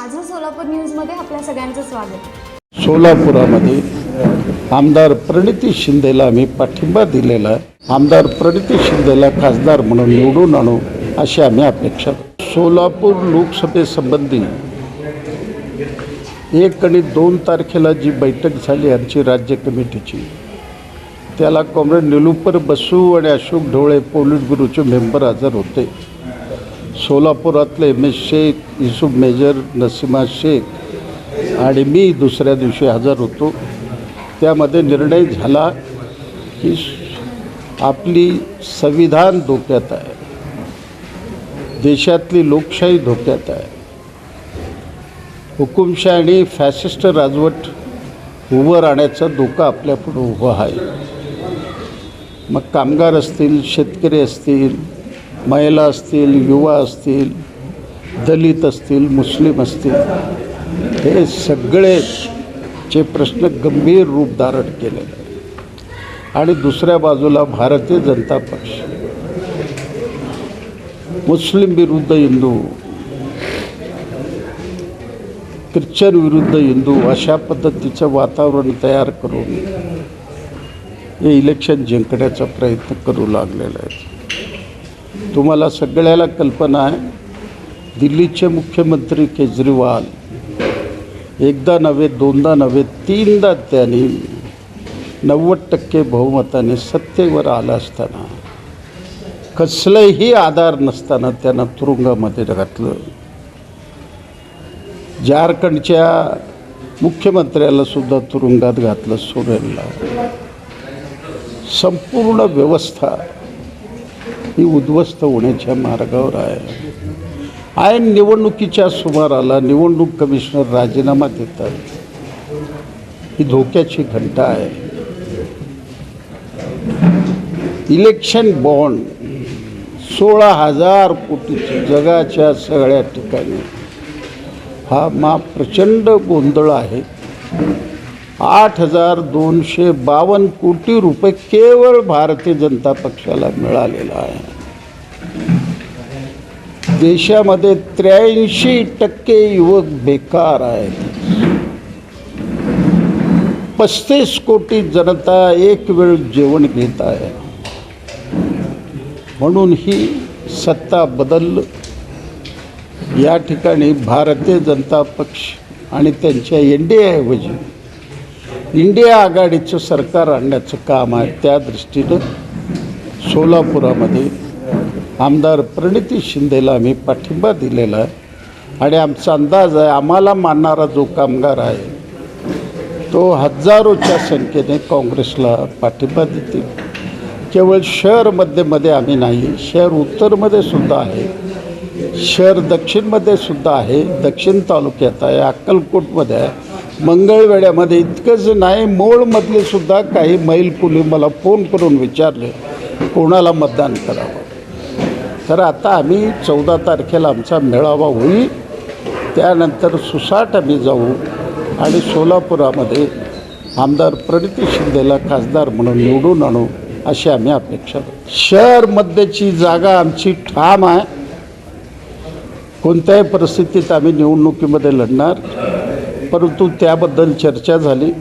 माझं सोलापूर न्यूजमध्ये आपल्या सगळ्यांचं स्वागत. सोलापुरामध्ये आमदार प्रणिती शिंदेला आम्ही पाठिंबा दिलेला आहे. आमदार प्रणिती शिंदेला खासदार म्हणून निवडून आणू अशी आम्ही अपेक्षा सोलापूर लोकसभेसंबंधी एक आणि दोन तारखेला जी बैठक झाली आमची राज्य कमिटीची त्याला कॉम्रेड निलुपर बसू आणि अशोक ढोळे पोलिट ब्युरोचे मेंबर हजर होते. सोलापुरातले M S Shaikh Yusuf major Nasima Shaikh आणि मी दुसऱ्या दिवशी हजर होतो. त्यामध्ये निर्णय झाला की आपली संविधान धोक्यात आहे. देशातली लोकशाही धोक्यात आहे. हुकुमशाही आणि फॅसिस्ट राजवट उभं राहण्याचा धोका आपल्यापुढं उभं आहे. मग कामगार असतील शेतकरी असतील महिला असतील युवा असतील दलित असतील मुस्लिम असतील हे सगळेचे प्रश्न गंभीर रूप धारण केलेले आणि दुसऱ्या बाजूला भारतीय जनता पक्ष मुस्लिम विरुद्ध हिंदू ख्रिश्चन विरुद्ध हिंदू अशा पद्धतीचं वातावरण तयार करून हे इलेक्शन जिंकण्याचा प्रयत्न करू लागलेला आहे तुम्हाला सगळ्याला कल्पना आहे. दिल्लीचे मुख्यमंत्री केजरीवाल एकदा नव्हे दोनदा नव्हे तीनदा त्यांनी नव्वद टक्के बहुमताने सत्तेवर आलं असताना कसलंही आधार नसताना त्यांना तुरुंगामध्ये घातलं. झारखंडच्या मुख्यमंत्र्याला सुद्धा तुरुंगात घातलं सोरेनला. संपूर्ण व्यवस्था ही उद्ध्वस्त होण्याच्या मार्गावर आहे. आहे निवडणुकीच्या सुमाराला निवडणूक कमिशनर राजीनामा देतात. ही धोक्याची घंटा आहे. इलेक्शन बॉन्ड सोळा हजार कोटीची जगाच्या सगळ्या ठिकाणी. हा मा प्रचंड गोंधळ आहे. आठ हजार दोनशे बावन्न कोटी रुपये केवळ भारतीय जनता पक्षाला मिळालेला आहे. देशामध्ये त्र्याऐंशी टक्के युवक बेकार आहेत. पस्तीस कोटी जनता एक वेळ जेवण घेत आहे. म्हणून ही सत्ता बदल या ठिकाणी भारतीय जनता पक्ष आणि त्यांच्या एन डी एऐवजी इंडिया आघाडीचं सरकार आणण्याचं काम आहे त्या दृष्टीनं सोलापुरामध्ये आमदार प्रणिती शिंदेला आम्ही पाठिंबा दिलेला आहे. आणि आमचा अंदाज आहे आम्हाला मानणारा जो कामगार आहे तो हजारोच्या संख्येने काँग्रेसला पाठिंबा देतील. केवळ शहर मध्येमध्ये आम्ही नाही शहर उत्तरमध्ये सुद्धा आहे शहर दक्षिणमध्ये सुद्धा आहे दक्षिण तालुक्यात आहे अक्कलकोटमध्ये आहे. मंगळवेड्यामध्ये इतकंच नाही मोळमधले सुद्धा काही मैल कुली मला फोन करून विचारले कोणाला मतदान करावं? तर आता आम्ही चौदा तारखेला आमचा मेळावा होईल. त्यानंतर सुसाट आम्ही जाऊ आणि सोलापुरामध्ये आमदार प्रणिती शिंदेला खासदार म्हणून निवडून आणू अशी आम्ही अपेक्षा करतो. शहरमध्येची जागा आमची ठाम आहे. कोणत्याही परिस्थितीत आम्ही निवडणुकीमध्ये लढणार. परंतु त्याबद्दल चर्चा झाली.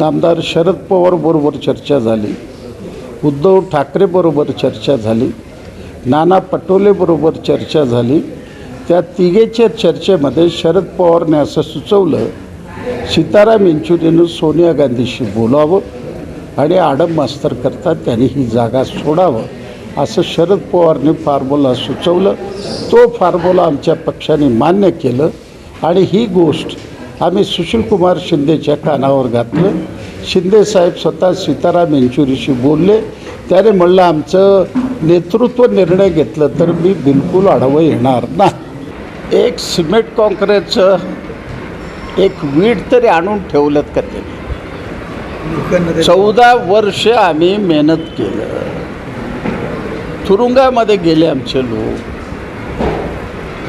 आमदार शरद पवारबरोबर चर्चा झाली. उद्धव ठाकरेबरोबर चर्चा झाली. नाना पटोलेबरोबर चर्चा झाली. त्या तिघेच्या चर्चेमध्ये शरद पवारने असं सुचवलं सीताराम येंचुरीनं सोनिया गांधीशी बोलावं आणि आडम मास्तर करता त्यांनी ही जागा सोडावं असं शरद पवारने फॉर्म्युला सुचवलं. तो फॉर्म्युला आमच्या पक्षाने मान्य केलं आणि ही गोष्ट आम्ही सुशीलकुमार शिंदेच्या कानावर घातलं. शिंदेसाहेब स्वतः सीताराम येंचुरीशी बोलले. त्याने म्हणलं आमचं नेतृत्व निर्णय घेतलं तर मी बिलकुल आढावं येणार ना एक सिमेंट कॉन्क्रीटचं एक वीट तरी आणून ठेवलं का त्याने चौदा वर्ष आम्ही मेहनत केलं. तुरुंगामध्ये गेले आमचे लोक.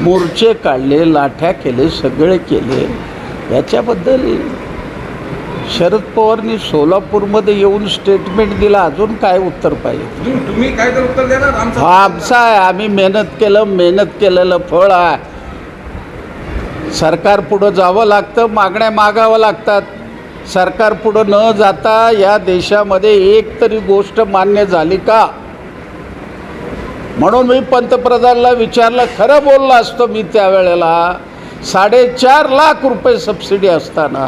मोर्चे काढले लाठ्या केले सगळे केले. याच्याबद्दल शरद पवारनी सोलापूरमध्ये येऊन स्टेटमेंट दिलं अजून काय उत्तर पाहिजे? तुम्ही- काय तर उत्तर देणार? हा आमचा आहे. आम्ही मेहनत केलं मेहनत केलेलं फळ आहे. सरकार पुढं जावं लागतं मागण्या मागावं लागतात. सरकार पुढं न जाता या देशामध्ये एक तरी गोष्ट मान्य झाली का? म्हणून मी पंतप्रधानला विचारलं खरं बोललो असतो मी त्यावेळेला. साडेचार लाख रुपये सबसिडी असताना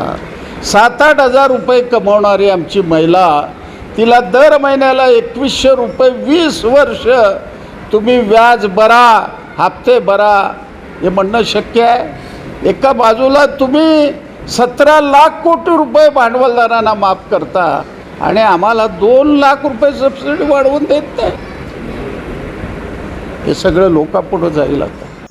सात आठ हजार रुपये कमवणारी आमची महिला तिला दर महिन्याला एकवीसशे रुपये वीस वर्ष तुम्ही व्याज भरा हप्ते भरा हे म्हणणं शक्य आहे? एका बाजूला तुम्ही सतरा लाख कोटी रुपये भांडवलदारांना माफ करता आणि आम्हाला दोन लाख रुपये सबसिडी वाढवून देत नाही. हे सगळं लोकापुढं जाईल आता.